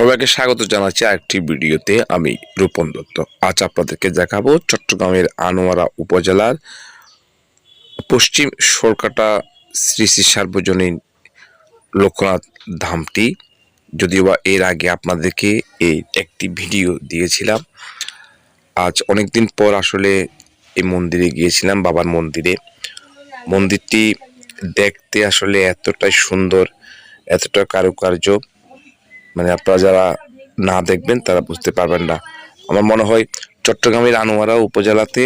সবাইকে স্বাগত জানাচ্ছি আরেকটি ভিডিওতে আমি রূপন দত্ত। আজ আপনাদেরকে দেখাবো চট্টগ্রামের আনোয়ারা উপজেলার পশ্চিম সরকাটা শ্রী শ্রী সার্বজনীন লোকনাথ ধামটি। যদিও বা এর আগে আপনাদেরকে এই একটি ভিডিও দিয়েছিলাম। আজ অনেকদিন পর আসলে এই মন্দিরে গিয়েছিলাম, বাবার মন্দিরে। মন্দিরটি দেখতে আসলে এতটাই সুন্দর, এতটা কারুকার্য। মানে আপনারা যারা না দেখবেন, তারা বুঝতে পারবেন না। আমার মনে হয় চট্টগ্রামের আনোয়ারা উপজেলাতে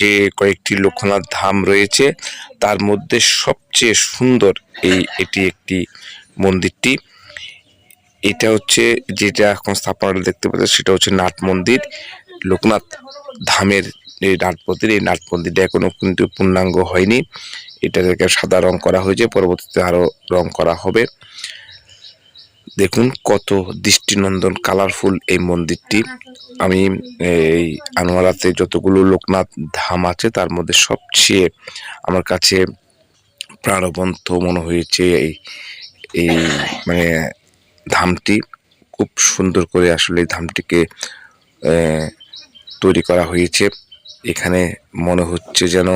যে কয়েকটি লোকনাথ ধাম রয়েছে, তার মধ্যে সবচেয়ে সুন্দর এই, এটি একটি মন্দিরটি। এটা হচ্ছে যেটা এখন স্থাপনাটা দেখতে পাচ্ছেন, সেটা হচ্ছে নাট মন্দির। লোকনাথ ধামের এই নাট মন্দির, এই নাট মন্দিরটা এখনও কিন্তু পূর্ণাঙ্গ হয়নি। এটাকে সাদা রং করা হয়েছে, পরবর্তীতে আরও রং করা হবে। দেখুন কত দৃষ্টিনন্দন কালারফুল এই মন্দিরটি। আমি, এই আনোয়ারাতে যতগুলো লোকনাথ ধাম আছে, তার মধ্যে সবচেয়ে আমার কাছে প্রাণবন্ত মনে হয়েছে এই এই মানে ধামটি। খুব সুন্দর করে আসলে এই ধামটিকে তৈরি করা হয়েছে। এখানে মনে হচ্ছে যেন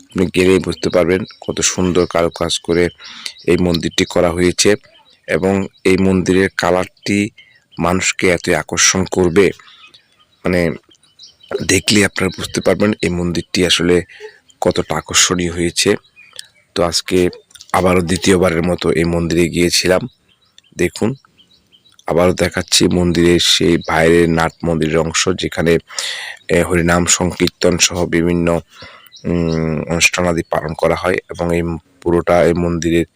আপনি গেলেই বুঝতে পারবেন কত সুন্দর কারুকাজ করে এই মন্দিরটি করা হয়েছে। এবং এই মন্দিরের কালারটি মানুষকে এত আকর্ষণ করবে। মানে দেখলে আপনারা বুঝতে পারবেন এই মন্দিরটি আসলে কতটা আকর্ষণীয় হয়েছে। তো আজকে আবারও দ্বিতীয়বারের মতো এই মন্দিরে গিয়েছিলাম। দেখুন, আবারও দেখাচ্ছি মন্দিরের সেই বাইরের নাট মন্দিরের অংশ যেখানে হরিনাম সংকীর্তন সহ বিভিন্ন অনুষ্ঠানাদি পালন করা হয় এবং এই পুরোটা, এই মন্দিরের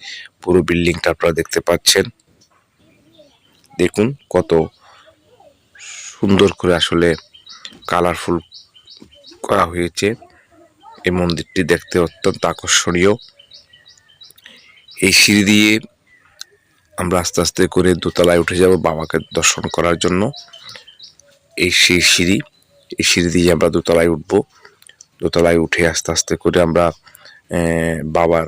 পুরো বিল্ডিংটা আপনারা দেখতে পাচ্ছেন। দেখুন কত সুন্দর করে আসলে কালারফুল করা হয়েছে। এই মন্দিরটি দেখতে অত্যন্ত আকর্ষণীয়। এই সিঁড়ি দিয়ে আমরা আস্তে আস্তে করে দোতলায় উঠে যাব বাবাকে দর্শন করার জন্য। এই সেই সিঁড়ি, এই সিঁড়ি দিয়ে আমরা দোতলায় উঠবো। দোতলায় উঠে আস্তে আস্তে করে আমরা বাবার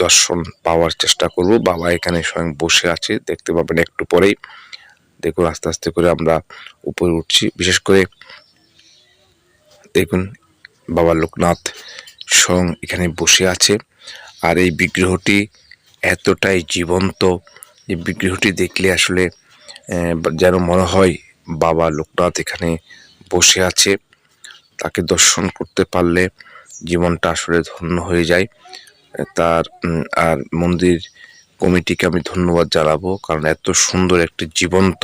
দর্শন পাওয়ার চেষ্টা করব। বাবা এখানে স্বয়ং বসে আছে, দেখতে পাবেন একটু পরেই। দেখুন, আস্তে আস্তে করে আমরা উপরে উঠছি। বিশেষ করে দেখুন, বাবা লোকনাথ স্বয়ং এখানে বসে আছে। আর এই বিগ্রহটি এতটাই জীবন্ত এই বিগ্রহটি দেখলে আসলে যেন মনে হয় বাবা লোকনাথ এখানে বসে আছে। তাকে দর্শন করতে পারলে জীবনটা আসলে ধন্য হয়ে যায়। তার আর মন্দির কমিটিকে আমি ধন্যবাদ জানাব, কারণ এত সুন্দর একটি জীবন্ত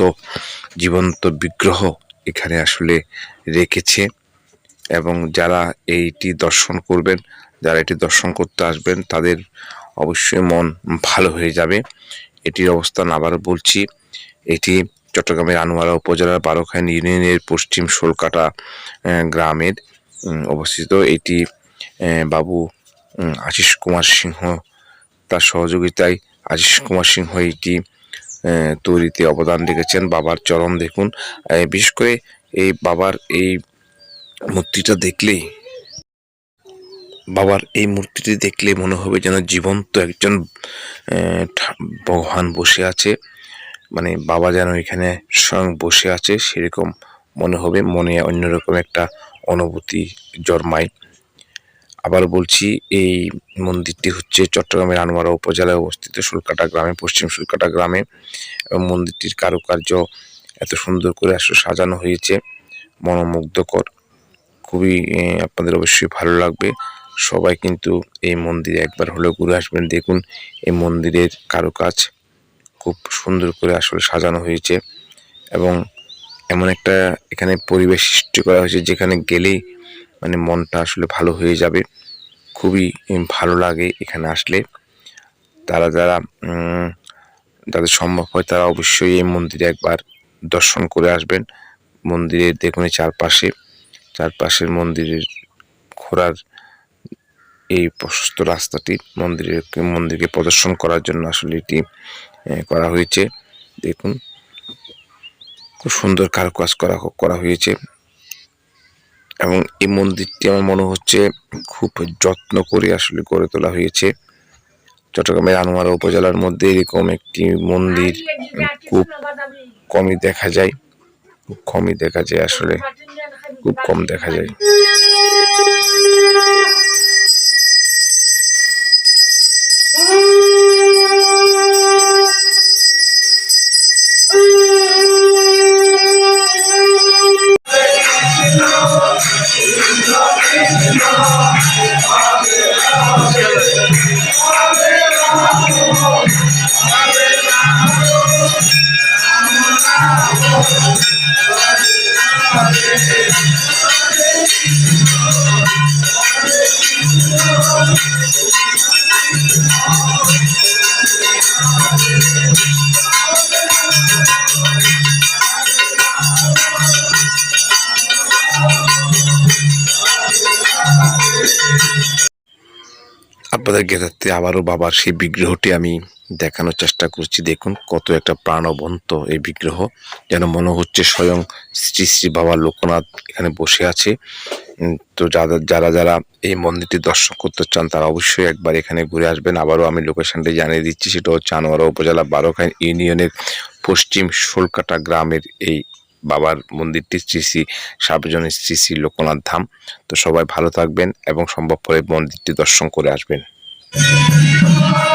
জীবন্ত বিগ্রহ এখানে আসলে রেখেছে। এবং যারা এইটি দর্শন করবেন, যারা এটি দর্শন করতে আসবেন, তাদের অবশ্যই মন ভালো হয়ে যাবে। এটির অবস্থান আবারও বলছি, এটি চট্টগ্রামের আনোয়ারা উপজেলার বারোখান ইউনিয়নের পশ্চিম শোলকাটা আহ, গ্রামের অবস্থিত এটি বাবু আশিস কুমার সিংহ তার সহযোগিতায় আশিস কুমার সিংহ এটি তৈরিতে অবদান রেখেছেন। বাবার চরণ দেখুন। বিশেষ করে এই বাবার এই মূর্তিটা দেখলেই বাবার এই মূর্তিটি দেখলে মনে হবে যেন জীবন্ত একজন ভগবান বসে আছে। মানে বাবা যেন এখানে স্বয়ং বসে আছে, সেরকম মনে হবে, মনে অন্যরকম একটা অনুভূতি জন্মায়। আবার বলছি, এই মন্দিরটি হচ্ছে চট্টগ্রামের আনোয়ারা উপজেলায় অবস্থিত সুলকাটা গ্রামে, পশ্চিম সুলকাটা গ্রামে। এবং মন্দিরটির কারুকার্য এত সুন্দর করে আসলে সাজানো হয়েছে, মনোমুগ্ধকর। খুবই আপনাদের অবশ্যই ভালো লাগবে। সবাই কিন্তু এই মন্দিরে একবার হলেও ঘুরে আসবেন, দেখুন এই মন্দিরের কারুকাজ। খুব সুন্দর করে আসলে সাজানো হয়েছে এবং এমন একটা এখানে পরিবেশ সৃষ্টি করা হয়েছে যেখানে গেলেই মানে মনটা আসলে ভালো হয়ে যাবে। খুবই ভালো লাগে এখানে আসলে। তারা যারা যাদের সম্ভব হয় তারা অবশ্যই এই মন্দিরে একবার দর্শন করে আসবেন। মন্দিরের দেখুন এই চারপাশে, চারপাশের মন্দিরের ঘোরার এই প্রশস্ত রাস্তাটি, মন্দিরের মন্দিরকে প্রদর্শন করার জন্য আসলে এটি করা হয়েছে। দেখুন, খুব সুন্দর কারুকাজ করা করা হয়েছে। এবং এই মন্দিরটি আমার মনে হচ্ছে খুব যত্ন করে আসলে গড়ে তোলা হয়েছে। চট্টগ্রামের আনোয়ারা উপজেলার মধ্যে এরকম একটি মন্দির খুব কমই দেখা যায়। খুব কমই দেখা যায় আসলে। খুব কম দেখা যায়। I'm আপনাদের গেটাতে আবারও বাবার সেই বিগ্রহটি আমি দেখানোর চেষ্টা করছি। দেখুন, কত একটা প্রাণবন্ত এই বিগ্রহ। যেন মনে হচ্ছে স্বয়ং শ্রী শ্রী বাবা লোকনাথ এখানে বসে আছে। তো যারা যারা যারা এই মন্দিরটি দর্শন করতে চান, তারা অবশ্যই একবার এখানে ঘুরে আসবেন। আবারও আমি লোকেশনটি জানিয়ে দিচ্ছি, সেটা হচ্ছে আনোয়ারা উপজেলা বারোখান ইউনিয়নের পশ্চিম সোলকাটা গ্রামের এই বাবার মন্দিরটি, শ্রী শ্রী সার্বজনীন শ্রী শ্রী লোকনাথ ধাম। তো সবাই ভালো থাকবেন এবং সম্ভবপর এই মন্দিরটি দর্শন করে আসবেন। すごい!